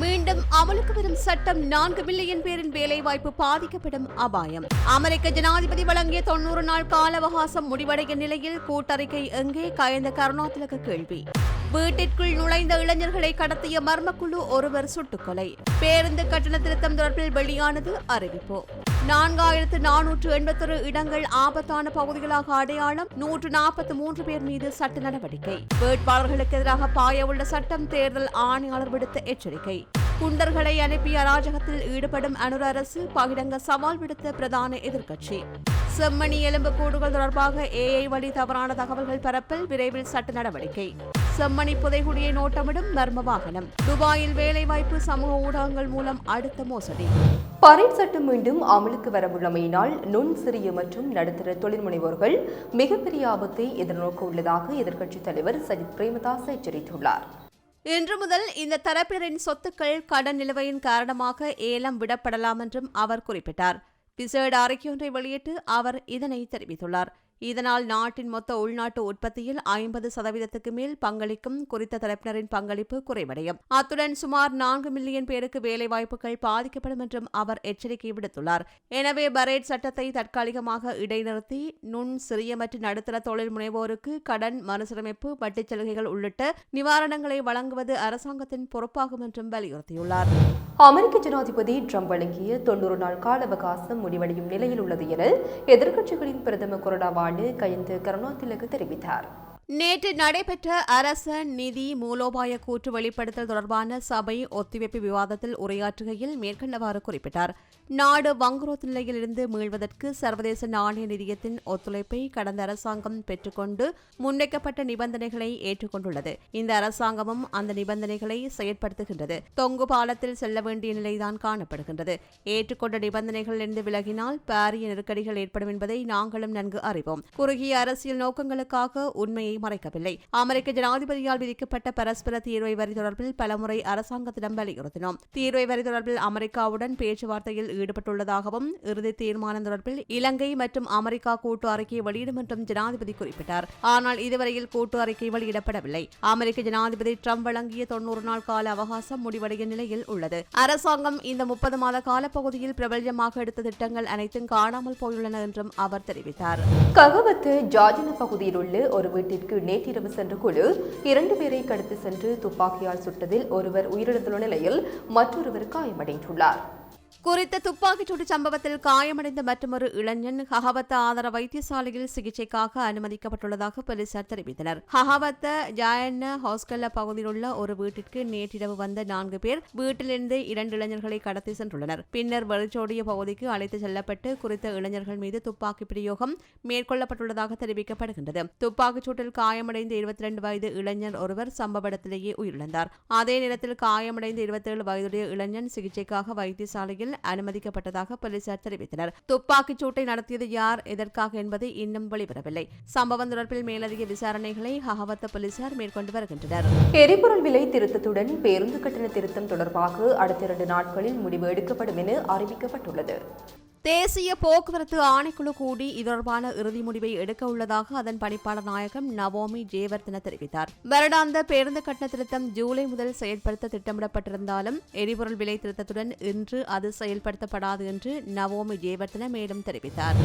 மீண்டும் அமலுக்கு வரும் சட்டம் நான்கு மில்லியன் பேரின் வேலைவாய்ப்பு பாதிக்கப்படும் அபாயம். அமெரிக்க ஜனாதிபதி வழங்கிய தொன்னூறு நாள் கால அவகாசம் முடிவடைய நிலையில் கூட்டறிக்கை எங்கே கயந்த கருணாதிலக கேள்வி. வீட்டிற்குள் நுழைந்த இளைஞர்களை கடத்திய மர்மக்குழு ஒருவர் சுட்டுக்கொலை பேருந்து கட்டண திருத்தம் தொடர்பில் வெளியானது அறிவிப்பு. நான்காயிரத்து நானூற்று எண்பத்தொரு இடங்கள் ஆபத்தான பகுதிகளாக அடையாளம் நூற்று நாற்பத்தி மூன்று பேர் மீது சட்ட நடவடிக்கை. வேட்பாளர்களுக்கு எதிராக பாய உள்ள சட்டம் தேர்தல் ஆணையாளர் விடுத்த எச்சரிக்கை. குண்டர்களை அனுப்பி அராஜகத்தில் ஈடுபடும் அனுர அரசு பகிரங்க சவால் விடுத்த பிரதான எதிர்க்கட்சி. செம்மணி எலும்பு கூடுகள் தொடர்பாக ஏஐ வழி தவறான தகவல்கள் பரப்பல் விரைவில் சட்ட நடவடிக்கை. செம்மணி புதைகுடியை நோட்டமிடும் மர்ம வாகனம். துபாயில் வேலைவாய்ப்பு சமூக ஊடகங்கள் மூலம் அடுத்த மோசடி. பரேட் சட்டம் மீண்டும் அமலுக்கு வரவுள்ளமையினால் நுண் சிறிய மற்றும் நடுத்தர தொழில் முனைவோர்கள் மிகப்பெரிய ஆபத்தை எதிர்நோக்க உள்ளதாக எதிர்க்கட்சித் தலைவர் சஜித் பிரேமதாஸ் எச்சரித்துள்ளார். இன்று முதல் இந்த தரப்பினரின் சொத்துக்கள் கடன் நிலுவையின் காரணமாக ஏலம் விடப்படலாம் என்றும் அவர் குறிப்பிட்டார். விசேட அறிக்கையொன்றை வெளியிட்டு அவர் இதனை தெரிவித்துள்ளார். இதனால் நாட்டின் மொத்த உள்நாட்டு உற்பத்தியில் ஐம்பது சதவீதத்துக்கு மேல் பங்களிக்கும் குறித்த தரப்பினரின் பங்களிப்பு குறைவடையும். அத்துடன் சுமார் நான்கு மில்லியன் பேருக்கு வேலைவாய்ப்புகள் பாதிக்கப்படும் என்றும் அவர் எச்சரிக்கை விடுத்துள்ளார். எனவே பரேட் சட்டத்தை தற்காலிகமாக இடைநிறுத்தி நுண் சிறிய மற்றும் நடுத்தர தொழில் முனைவோருக்கு கடன் மறுசீரமைப்பு வட்டிச் சலுகைகள் உள்ளிட்ட நிவாரணங்களை வழங்குவது அரசாங்கத்தின் பொறுப்பாகும் என்றும் வலியுறுத்தியுள்ளார். அமெரிக்க ஜனாதிபதி ட்ரம்ப் வழங்கிய தொன்னூறு நாள் கால அவகாசம் முடிவடையும் நிலையில் உள்ளது என எதிர்க்கட்சிகளின் பிரதம கொறடாவான கயந்த கருணாதிலக தெரிவித்தார். நேற்று நடைபெற்ற அரச நிதி மூலோபாய கூற்று வெளிப்படுத்தல் தொடர்பான சபை ஒத்திவைப்பு விவாதத்தில் உரையாற்றுகையில் மேற்கண்டவாறு குறிப்பிட்டார். நாடு வங்குரோத் நிலையிலிருந்து மீள்வதற்கு சர்வதேச நாணய நிதியத்தின் ஒத்துழைப்பை கடந்த அரசாங்கம் பெற்றுக்கொண்டு முன்வைக்கப்பட்ட நிபந்தனைகளை ஏற்றுக்கொண்டுள்ளது. இந்த அரசாங்கமும் அந்த நிபந்தனைகளை செயற்படுத்துகின்றது. தொங்கு பாலத்தில் செல்ல வேண்டிய நிலைதான் காணப்படுகின்றது. ஏற்றுக்கொண்ட நிபந்தனைகளிலிருந்து விலகினால் பாரிய நெருக்கடிகள் ஏற்படும் என்பதை நாங்களும் நன்கு அறிவோம். குறுகிய அரசியல் நோக்கங்களுக்காக உண்மையை மறைக்கவில்லை. அமெரிக்க ஜனாதிபதியால் விதிக்கப்பட்ட பரஸ்பர தீர்வை வரி தொடர்பில் பலமுறை அரசாங்கத்திடம் வலியுறுத்தினோம். தீர்வை வரி தொடர்பில் அமெரிக்காவுடன் பேச்சுவார்த்தையில் ஈடுபட்டுள்ளதாகவும் இறுதி தீர்மானம் தொடர்பில் இலங்கை மற்றும் அமெரிக்கா கூட்டு அறிக்கை வெளியிடும் என்றும் ஜனாதிபதி குறிப்பிட்டார். ஆனால் இதுவரையில் கூட்டு அறிக்கை வெளியிடப்படவில்லை. அமெரிக்க ஜனாதிபதி ட்ரம்ப் வழங்கிய தொன்னூறு நாள் கால அவகாசம் முடிவடைய நிலையில் உள்ளது. அரசாங்கம் இந்த முப்பது மாத காலப்பகுதியில் பிரபல்யமாக எடுத்த திட்டங்கள் அனைத்தும் காணாமல் போயுள்ளன என்றும் அவர் தெரிவித்தார். ககவத்து ஜார்ஜின பகுதியில் உள்ள ஒரு வீட்டிற்கு நேற்றிரவு சென்ற குழு இரண்டு பேரை கடத்தி சென்று துப்பாக்கியால் சுட்டதில் ஒருவர் உயிரிழந்துள்ள நிலையில் மற்றொருவர் காயமடைந்துள்ளார். குறித்த துப்பாக்கிச்சூடு சம்பவத்தில் காயமடைந்த மற்றொரு இளைஞன் ஹஹவத்த ஆதார வைத்தியசாலையில் சிகிச்சைக்காக அனுமதிக்கப்பட்டுள்ளதாக போலீசார் தெரிவித்தனர். ஹஹவத்த ஜாயன்ன ஹாஸ்கல்ல பகுதியில் உள்ள ஒரு வீட்டிற்கு நேற்றிரவு வந்த நான்கு பேர் வீட்டிலிருந்து இரண்டு இளைஞர்களை கடத்தி சென்றுள்ளனர். பின்னர் வெளிச்சோடிய பகுதிக்கு அழைத்துச் செல்லப்பட்டு குறித்த இளைஞர்கள் மீது துப்பாக்கி பிரயோகம் மேற்கொள்ளப்பட்டுள்ளதாக தெரிவிக்கப்படுகின்றது. துப்பாக்கிச்சூட்டில் காயமடைந்த இருபத்தி ரெண்டு வயது இளைஞர் ஒருவர் சம்பவ இடத்திலேயே உயிரிழந்தார். அதே நேரத்தில் காயமடைந்த இருபத்தேழு வயதுடைய இளைஞன் சிகிச்சைக்காக வைத்தியசாலையில் அனுமதிக்கப்பட்டதாக போலீசார் தெரிவித்தனர். துப்பாக்கிச் சூட்டை நடத்தியது யார் எதற்காக என்பது இன்னும் வெளிவரவில்லை. சம்பவம் தொடர்பில் மேலதிக விசாரணைகளை ஹஹவத்த போலீசார் மேற்கொண்டு வருகின்றனர். எரிபொருள் விலை திருத்தத்துடன் பேருந்து கட்டண திருத்தம் தொடர்பாக அடுத்த இரண்டு நாட்களில் முடிவு எடுக்கப்படும் என அறிவிக்கப்பட்டுள்ளது. தேசிய போக்குவரத்து ஆணைக்குழு கூடி இது தொடர்பான இறுதி முடிவை எடுக்க உள்ளதாக அதன் பணிப்பாளர் நாயகம் நவோமி ஜேவர்தன தெரிவித்தார். வருடாந்த பேருந்து கட்டண திருத்தம் ஜூலை முதல் செயல்படுத்த திட்டமிடப்பட்டிருந்தாலும் எரிபொருள் விலை திருத்தத்துடன் இன்று அது செயல்படுத்தப்படாது என்று நவோமி ஜேவர்தன மேலும் தெரிவித்தார்.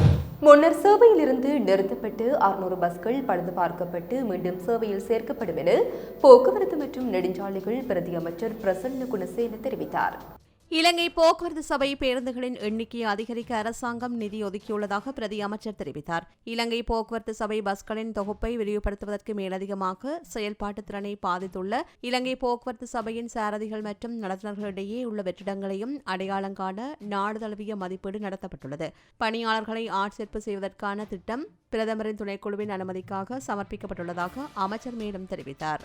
முன்னர் சேவையிலிருந்து நிறுத்தப்பட்டு அறுநூறு பஸ்கள் பழுது பார்க்கப்பட்டு மீண்டும் சேவையில் சேர்க்கப்படும் என போக்குவரத்து மற்றும் நெடுஞ்சாலைகள் பிரதி அமைச்சர் பிரசன்ன குணசேன தெரிவித்தார். இலங்கை போக்குவரத்து சபை பேருந்துகளின் எண்ணிக்கையை அதிகரிக்க அரசாங்கம் நிதி ஒதுக்கியுள்ளதாக பிரதி அமைச்சர் தெரிவித்தார். இலங்கை போக்குவரத்து சபை பஸ்களின் தொகுப்பை விரிவுபடுத்துவதற்கு மேலதிகமாக செயல்பாட்டு திறனை பாதித்துள்ள இலங்கை போக்குவரத்து சபையின் சாரதிகள் மற்றும் நடத்துனர்களிடையே உள்ள வெற்றிடங்களையும் அடையாளம் காண நாடு தழுவிய மதிப்பீடு நடத்தப்பட்டுள்ளது. பணியாளர்களை ஆட்சேர்ப்பு செய்வதற்கான திட்டம் பிரதமரின் துணைக்குழுவின் அனுமதிக்காக சமர்ப்பிக்கப்பட்டுள்ளதாக அமைச்சர் மேலும் தெரிவித்தார்.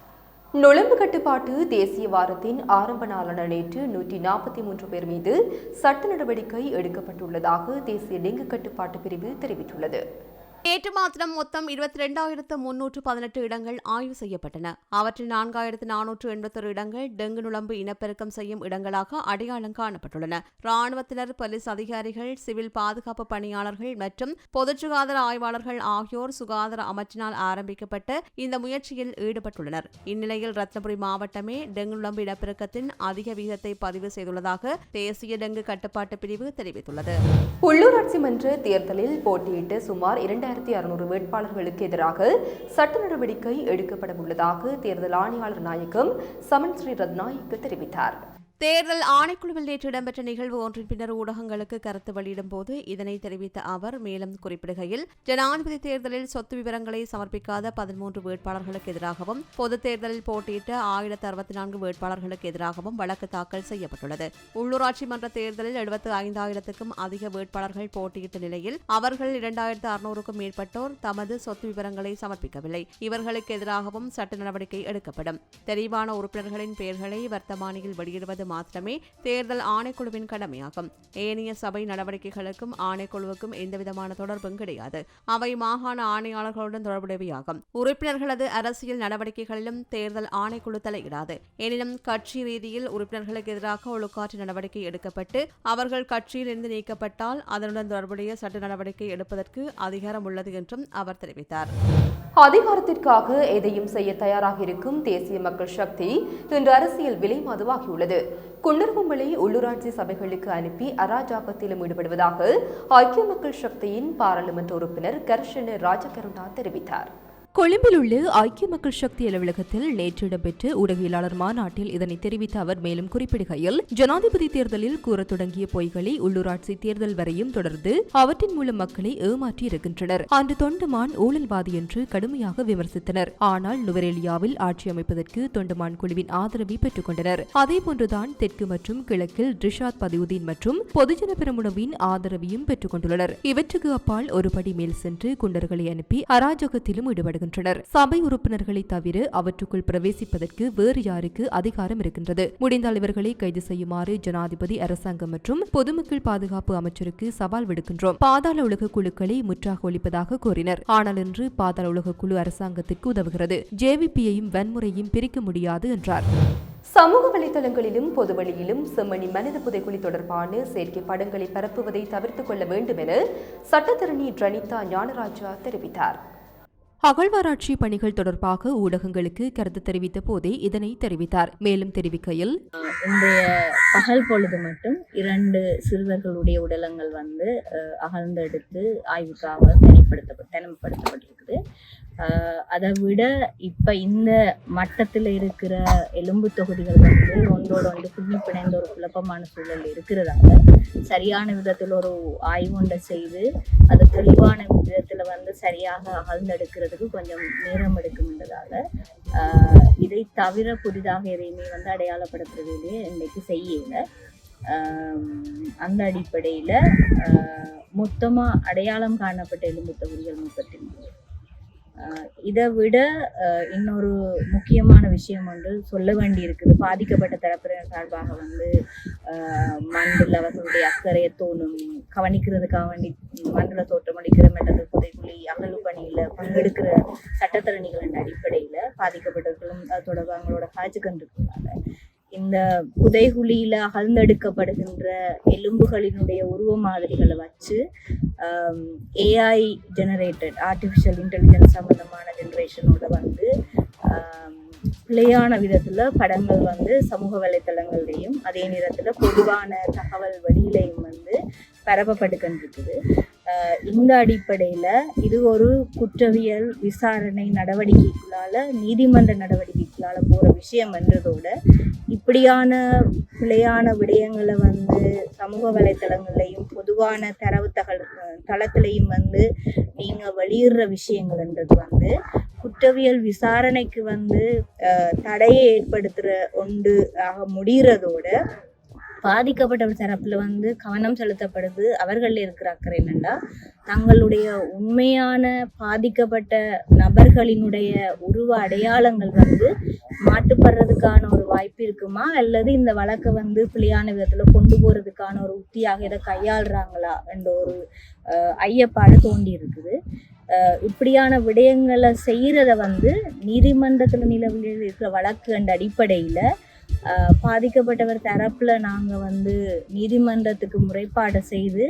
நுழம்பு கட்டுப்பாட்டு தேசிய வாரத்தின் ஆரம்ப நாளான நேற்று நூற்றி நாற்பத்தி மூன்று பேர் மீது சட்ட நடவடிக்கை எடுக்கப்பட்டுள்ளதாக தேசிய டெங்கு கட்டுப்பாட்டு பிரிவு தெரிவித்துள்ளது. நேற்று மாத்திரம் மொத்தம் இருபத்தி ரெண்டாயிரத்து முன்னூற்று பதினெட்டு இடங்கள் ஆய்வு செய்யப்பட்டன. அவற்றில் நான்காயிரத்து நானூற்று எண்பத்தொரு இடங்கள் டெங்கு நுழம்பு இனப்பெருக்கம் செய்யும் இடங்களாக அடையாளம் காணப்பட்டுள்ளன. ராணுவத்தினர் போலீஸ் அதிகாரிகள் சிவில் பாதுகாப்பு பணியாளர்கள் மற்றும் பொது சுகாதார ஆய்வாளர்கள் ஆகியோர் சுகாதார அமைச்சினால் ஆரம்பிக்கப்பட்ட இந்த முயற்சியில் ஈடுபட்டுள்ளனர். இந்நிலையில் ரத்னபுரி மாவட்டமே டெங்கு நுழம்பு இனப்பெருக்கத்தின் அதிக விகிதத்தை பதிவு செய்துள்ளதாக தேசிய டெங்கு கட்டுப்பாட்டு பிரிவு தெரிவித்துள்ளது. உள்ளூராட்சி மன்ற தேர்தலில் போட்டியிட்டு சுமார் இரண்டு ஆயிரத்தி அறுநூறு வேட்பாளர்களுக்கு எதிராக சட்ட நடவடிக்கை எடுக்கப்பட உள்ளதாக தேர்தல் ஆணையாளர் நாயகம் சமன் ஸ்ரீ ரத்நாயக்கு தெரிவித்தார். தேர்தல் ஆணைக்குழுவில் நேற்று இடம்பெற்ற நிகழ்வு ஒன்றின் பின்னர் ஊடகங்களுக்கு கருத்து வெளியிடும் போது இதனை தெரிவித்த அவர் மேலும் குறிப்பிடுகையில் ஜனாதிபதி தேர்தலில் சொத்து விவரங்களை சமர்ப்பிக்காத பதிமூன்று வேட்பாளர்களுக்கு எதிராகவும் பொதுத் தேர்தலில் போட்டியிட்ட ஆயிரத்து அறுபத்தி நான்கு வேட்பாளர்களுக்கு எதிராகவும் வழக்கு தாக்கல் செய்யப்பட்டுள்ளது. உள்ளூராட்சி மன்ற தேர்தலில் எழுபத்து ஐந்தாயிரத்துக்கும் அதிக வேட்பாளர்கள் போட்டியிட்ட நிலையில் அவர்கள் இரண்டாயிரத்து அறுநூறுக்கும் மேற்பட்டோர் தமது சொத்து விவரங்களை சமர்ப்பிக்கவில்லை. இவர்களுக்கு எதிராகவும் சட்ட நடவடிக்கை எடுக்கப்படும். தெரிவான உறுப்பினர்களின் பெயர்களை வர்த்தமானியில் வெளியிடுவது மாத்திரமே தேர்தல் ஆணைக்குழுவின் கடமையாகும். ஏனைய சபை நடவடிக்கைகளுக்கும் ஆணைக்குழுவுக்கும் எந்தவிதமான தொடர்பும் கிடையாது. அவை மாகாண ஆணையாளர்களுடன் தொடர்புடையவையாகும். உறுப்பினர்களது அரசியல் நடவடிக்கைகளிலும் தேர்தல் ஆணைக்குழு தலையிடாது. எனினும் கட்சி ரீதியில் உறுப்பினர்களுக்கு எதிராக ஒழுக்காற்று நடவடிக்கை எடுக்கப்பட்டு அவர்கள் கட்சியிலிருந்து நீக்கப்பட்டால் அதனுடன் தொடர்புடைய சட்ட நடவடிக்கை எடுப்பதற்கு அதிகாரம் உள்ளது என்றும் அவர் தெரிவித்தார். அதிகாரத்திற்காக எதையும் செய்ய தயாராக இருக்கும் தேசிய மக்கள் சக்தி இன்று அரசியல் விலை மதுவாகியுள்ளது. குண்டர்கும்பலை உள்ளூராட்சி சபைகளுக்கு அனுப்பி அராஜாக்கத்திலும் ஈடுபடுவதாக ஐக்கிய மக்கள் சக்தியின் பாராளுமன்ற உறுப்பினர் கர்ஷன ராஜகருணா தெரிவித்தார். கொழும்பில் உள்ள ஐக்கிய மக்கள் சக்தி அலுவலகத்தில் நேற்று இடம்பெற்ற ஊடகவியலாளர் மாநாட்டில் இதனை தெரிவித்த அவர் மேலும் குறிப்பிடுகையில் ஜனாதிபதி தேர்தலில் கூற தொடங்கிய பொய்களை உள்ளூராட்சி தேர்தல் வரையும் தொடர்ந்து அவற்றின் மூலம் மக்களை ஏமாற்றி இருக்கின்றனர். அன்று தொண்டமான் ஊழல்வாதி என்று கடுமையாக விமர்சித்தனர். ஆனால் நுவரேலியாவில் ஆட்சி அமைப்பதற்கு தொண்டமான் குழுவின் ஆதரவை பெற்றுக் கொண்டனர். அதேபோன்றுதான் தெற்கு மற்றும் கிழக்கில் ரிஷாத் பதியுதீன் மற்றும் பொதுஜன பெரமுனவின் ஆதரவையும் பெற்றுக் கொண்டுள்ளனர். இவற்றுக்கு அப்பால் ஒரு படி மேல் சென்று குண்டர்களை அனுப்பி அராஜகத்திலும் ஈடுபடுகின்றனர் சபை உறுப்பினர்களை தவிர அவற்றுக்குள் பிரவேசிப்பதற்கு வேறு யாருக்கு அதிகாரம் இருக்கின்றது. முடிந்தால் இவர்களை கைது செய்யுமாறு ஜனாதிபதி அரசாங்கம் மற்றும் பொதுமக்கள் பாதுகாப்பு அமைச்சருக்கு சவால் விடுக்கின்றோம். பாதாள உலக குழுக்களை முற்றாக ஒழிப்பதாக கூறினர். ஆனால் இன்று பாதாள உலக குழு அரசாங்கத்திற்கு உதவுகிறது. ஜேவிபியையும் வன்முறையும் பிரிக்க முடியாது என்றார். சமூக வலைதளங்களிலும் பொதுவெளியிலும் செம்மணி மனித புதைக்குழி தொடர்பான செயற்கை படங்களை பரப்புவதை தவிர்த்துக் கொள்ள வேண்டும் என சட்டத்தரணி ரணிதா ஞானராஜா தெரிவித்தார். அகழ்வாராய்ச்சி பணிகள் தொடர்பாக ஊடகங்களுக்கு கருத்து தெரிவித்த போதே இதனை தெரிவித்தார். மேலும் தெரிவிக்கையில் இன்றைய பகல் பொழுது மட்டும் இரண்டு சிறுவர்களுடைய உடலங்கள் வந்து அஹ், அகழ்ந்தெடுத்து ஆய்வுக்காக தனிப்படுத்த தனிமைப்படுத்தப்பட்டிருக்குது. அதை விட இப்போ இந்த மட்டத்தில் இருக்கிற எலும்பு தொகுதிகள் வந்து ஒன்றோட ஒன்று பின்னி பிணைந்த ஒரு குழப்பமான சூழல் இருக்கிறதால சரியான விதத்தில் ஒரு ஆய்வு ஒன்றை செய்து அது தெளிவான விதத்தில் வந்து சரியாக அகழ்ந்தெடுக்கிறதுக்கு கொஞ்சம் நேரம் எடுக்கும்ன்றதால ஆஹ் இதை தவிர புதிதாக எதையுமே வந்து அடையாளப்படுத்துறதுலேயே இன்னைக்கு செய்யல. அந்த அடிப்படையில் மொத்தமாக அடையாளம் காணப்பட்ட எலும்பு தொகுதிகள் முப்பத்தி மூணு. இதை விட இன்னொரு முக்கியமான விஷயம் வந்து சொல்ல வேண்டி இருக்குது பாதிக்கப்பட்ட தரப்பினர் சார்பாக வந்து ஆஹ் மண்டில் அவர்களுடைய அக்கறையை தோணும் கவனிக்கிறதுக்காக வேண்டி மண்டல தோற்றமளிக்கிற மெட்டது புதைக்குழி அகழ்வு பணியில் பங்கெடுக்கிற சட்டத்தரணிகளின் அடிப்படையில் பாதிக்கப்பட்டவர்களும் அது தொடர்பாக அவங்களோட காய்ச்சிக்கொண்டிருக்கிறதால இந்த புதைகுழியில அகழ்ந்தெடுக்கப்படுகின்ற எலும்புகளினுடைய உருவ மாதிரிகளை வச்சு ஏஐ ஜெனரேட்டட் ஆர்டிஃபிஷியல் இன்டெலிஜென்ஸ் சம்மந்தமான ஜென்ரேஷனோட வந்து பிள்ளையான பிழையான விதத்துல படங்கள் வந்து சமூக வலைத்தளங்கள்லையும் அதே நேரத்துல பொதுவான தகவல் வழியிலையும் வந்து பரப்பப்படுகின்றிருக்குது இந்த அடிப்படையில இது ஒரு குற்றவியல் விசாரணை நடவடிக்கைக்குள்ளால நீதிமன்ற நடவடிக்கை மக்களால் போகிற விஷயம் என்றதோட இப்படியான பிழையான விடயங்களை வந்து சமூக வலைத்தளங்கள்லையும் பொதுவான தரவு தகவல் தளத்திலையும் வந்து நீங்கள் வெளியிடுற விஷயங்கள்ன்றது வந்து குற்றவியல் விசாரணைக்கு வந்து தடையை ஏற்படுத்துகிற ஒன்று ஆக முடிகிறதோட பாதிக்கப்பட்டவர் தரப்புல வந்து கவனம் செலுத்தப்படுது. அவர்கள் இருக்கிற அக்கறை என்னென்னா தங்களுடைய உண்மையான பாதிக்கப்பட்ட நபர்களினுடைய உருவ அடையாளங்கள் வந்து மாட்டுப்படுறதுக்கான ஒரு வாய்ப்பு இருக்குமா? அல்லது இந்த வழக்கை வந்து பிள்ளையான விதத்துல கொண்டு போறதுக்கான ஒரு உத்தியாக இதை கையாளுறாங்களா? என்ற ஒரு ஐயப்பாடு தோண்டி இருக்குது. இப்படியான விடயங்களை செய்யறத வந்து நீதிமன்றத்தில் நிலவில் இருக்கிற வழக்கு என்ற அடிப்படையில் பாதிக்கப்பட்டவர் தரப்புல நாங்க வந்து நீதிமன்றத்துக்கு முறைப்பாடு செய்து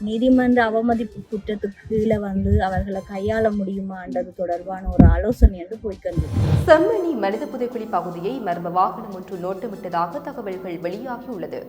நீதிமன்ற அவமதிப்பு குற்றத்துக்கு கீழே வந்து அவர்களை கையாள முடியுமான்றது தொடர்பான ஒரு ஆலோசனை என்று போய்க்கொண்டு செம்மணி மனித புதைக்குழி பகுதியை மர்ம வாகனம் ஒன்று நோட்டமிட்டதாக தகவல்கள் வெளியாகியுள்ளது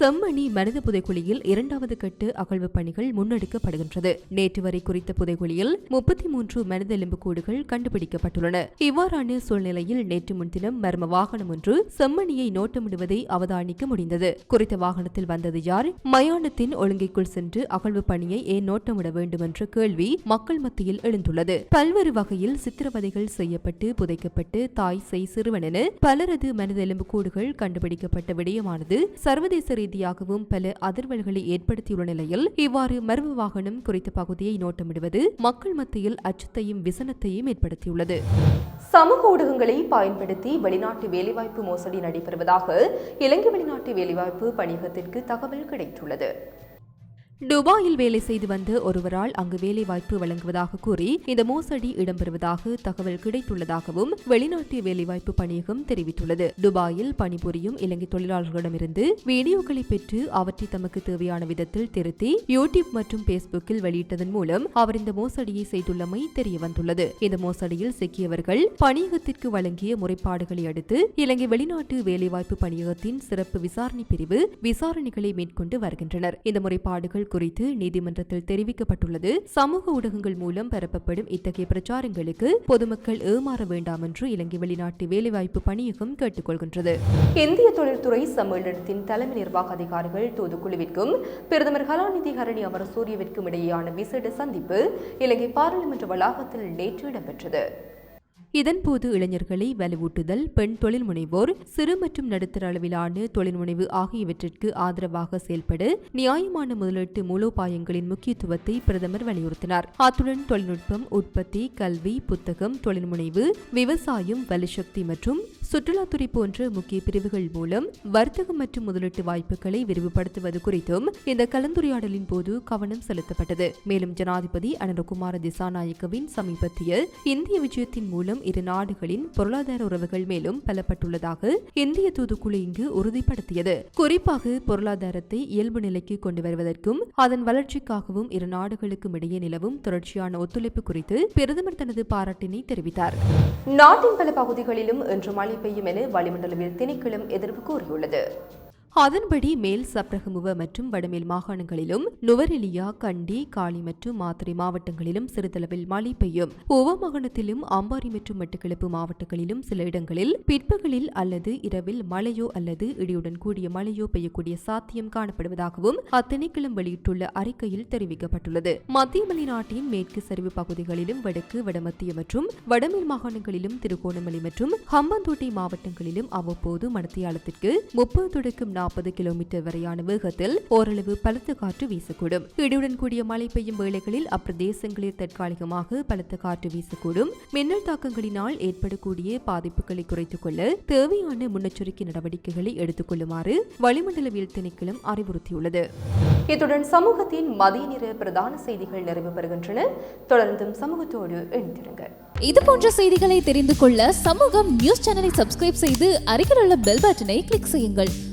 செம்மணி மனித புதைக்குழியில் இரண்டாவது கட்டு அகழ்வு பணிகள் முன்னெடுக்கப்படுகின்றது. நேற்று வரை குறித்த புதைக்குழியில் முப்பத்தி மூன்று மனித எலும்புக்கூடுகள் கண்டுபிடிக்கப்பட்டுள்ளன. இவ்வாறான சூழ்நிலையில் நேற்று முன்தினம் மர்ம வாகனம் ஒன்று செம்மணியை நோட்டமிடுவதை அவதானிக்க முடிந்தது. குறித்த வாகனத்தில் வந்தது யார்? மயானத்தின் ஒழுங்கைக்குள் சென்று அகழ்வு பணியை ஏன் நோட்டமிட வேண்டும் என்ற கேள்வி மக்கள் மத்தியில் எழுந்துள்ளது. பல்வேறு வகையில் சித்திரவதைகள் செய்யப்பட்டு புதைக்கப்பட்டு தாய் செய் சிறுவன் என பலரது மனித எலும்புக்கூடுகள் கண்டுபிடிக்கப்பட்ட விடயமானது சர்வதேச ரீதியாகவும் பல அதிர்வல்களை ஏற்படுத்தியுள்ள நிலையில் இவ்வாறு மர்ம வாகனம் குறித்த பகுதியை நோட்டமிடுவது மக்கள் மத்தியில் அச்சத்தையும் விசனத்தையும் ஏற்படுத்தியுள்ளது. சமூக ஊடகங்களை பயன்படுத்தி வெளிநாட்டு வேலைவாய்ப்பு மோசடி நடைபெறுவதாக இலங்கை வெளிநாட்டு வேலைவாய்ப்பு பணியகத்திற்கு தகவல் கிடைத்துள்ளது. துபாயில் வேலை செய்து வந்த ஒருவரால் அங்கு வேலை வாய்ப்பு வழங்குவதாக கூறி இந்த மோசடி இடம்பெறுவதாக தகவல் கிடைத்துள்ளதாகவும் வெளிநாட்டு வேலைவாய்ப்பு பணியகம் தெரிவித்துள்ளது. துபாயில் பணிபுரியும் இலங்கை தொழிலாளர்களிடமிருந்து வீடியோக்களை பெற்று அவற்றை தமக்கு தேவையான விதத்தில் திருத்தி யூடியூப் மற்றும் பேஸ்புக்கில் வெளியிட்டதன் மூலம் அவர் இந்த மோசடியை செய்துள்ளமை தெரியவந்துள்ளது. இந்த மோசடியில் சிக்கியவர்கள் பணியகத்திற்கு வழங்கிய முறைப்பாடுகளை அடுத்து இலங்கை வெளிநாட்டு வேலைவாய்ப்பு பணியகத்தின் சிறப்பு விசாரணை பிரிவு விசாரணைகளை மேற்கொண்டு வருகின்றனர். இந்த முறைப்பாடுகள் குறித்து நீதிமன்றத்தில் தெரிவிக்கப்பட்டுள்ளது. சமூக ஊடகங்கள் மூலம் பரப்பப்படும் இத்தகைய பிரச்சாரங்களுக்கு பொதுமக்கள் ஏமாற வேண்டாம் என்று இலங்கை வெளிநாட்டு வேலைவாய்ப்பு பணியகம் கேட்டுக்கொள்கின்றது. இந்திய தொழில்துறை சம்மேளனத்தின் தலைமை நிர்வாக அதிகாரிகள் தூதுக்குழுவிற்கும் பிரதமர் கலாநிதி ஹரணி அமரசூரியவிற்கும் இடையேயான விசேட சந்திப்பு இலங்கை பாராளுமன்ற வளாகத்தில் நேற்று இடம்பெற்றது. இதன்போது இளைஞர்களை வலுவூட்டுதல் பெண் தொழில் முனைவோர் சிறு மற்றும் நடுத்தர அளவிலான தொழில் முனைவு ஆகியவற்றிற்கு ஆதரவாக செயல்பட நியாயமான முதலீட்டு மூலோபாயங்களின் முக்கியத்துவத்தை பிரதமர் வலியுறுத்தினார். அத்துடன் தொழில்நுட்பம் உற்பத்தி கல்வி புத்தகம் தொழில் முனைவு விவசாயம் வலுசக்தி மற்றும் சுற்றுலாத்துறை போன்ற முக்கிய பிரிவுகள் மூலம் வர்த்தகம் மற்றும் முதலீட்டு வாய்ப்புகளை விரிவுபடுத்துவது குறித்தும் இந்த கலந்துரையாடலின் போது கவனம் செலுத்தப்பட்டது. மேலும் ஜனாதிபதி அனந்தகுமார திசாநாயக்கவின் சமீபத்திய இந்திய விஜயத்தின் மூலம் இரு நாடுகளின் பொருளாதார உறவுகள் மேலும் பலப்பட்டுள்ளதாக இந்திய தூதுக்குழு இங்கு உறுதிப்படுத்தியது. குறிப்பாக பொருளாதாரத்தை இயல்பு நிலைக்கு கொண்டு வருவதற்கும் அதன் வளர்ச்சிக்காகவும் இரு நாடுகளுக்கும் இடையே நிலவும் தொடர்ச்சியான ஒத்துழைப்பு குறித்து பிரதமர் தனது பாராட்டினை தெரிவித்தார். நாட்டின் பல பகுதிகளிலும் இன்று மழை பெய்யும் என வளிமண்டலவில் திணைக்களம் எதிர்ப்பு கூறியுள்ளது. அதன்படி மேல் சப்ரகமுவ மற்றும் வடமேல் மாகாணங்களிலும் நுவரெலியா கண்டி காளி மற்றும் மாத்திரை மாவட்டங்களிலும் சிறிதளவில் மழை பெய்யும். உவ மாகாணத்திலும் அம்பாரி மற்றும் மட்டக்களப்பு மாவட்டங்களிலும் சில இடங்களில் பிற்பகலில் அல்லது இரவில் மழையோ அல்லது இடியுடன் கூடிய மழையோ பெய்யக்கூடிய சாத்தியம் காணப்படுவதாகவும் அத்திணைக்களம் வெளியிட்டுள்ள அறிக்கையில் தெரிவிக்கப்பட்டுள்ளது. மத்திய மலைநாட்டின் மேற்கு சரிவு பகுதிகளிலும் வடக்கு வடமத்திய மற்றும் வடமேல் மாகாணங்களிலும் திருகோணமலை மற்றும் ஹம்பந்தோட்டை மாவட்டங்களிலும் அவ்வப்போது மணத்தியாலத்திற்கு முப்பது தொடக்கம் நாற்பது கிலோமீட்டர் வரையான வேகத்தில் ஓரளவு பலத்த காற்று வீசக்கூடும். இடியுடன் கூடிய மழை பெய்யும் வேளைகளில் அப்பிரதேசங்களில் தற்காலிகமாக பலத்த காற்று வீசக்கூடும். மின்னல் தாக்கங்களினால் ஏற்படக்கூடிய பாதிப்புகளை குறைத்துக் கொள்ள தேவையான முன்னெச்சரிக்கை நடவடிக்கைகளை எடுத்துக் கொள்ளுமாறு வளிமண்டலவியல் திணைக்களம் அறிவுறுத்தியுள்ளது. இத்துடன் சமூகத்தின் மதிய நிற பிரதான செய்திகள் நிறைவு பெறுகின்றன. தொடர்ந்தும் சமூகத்தோடு இணைந்திருங்கள். இது போன்ற செய்திகளை தெரிந்து கொள்ள சமூகம் நியூஸ் சேனலை சப்ஸ்கிரைப் செய்து அருகில் உள்ள பெல் பட்டனை கிளிக் செய்யுங்கள்.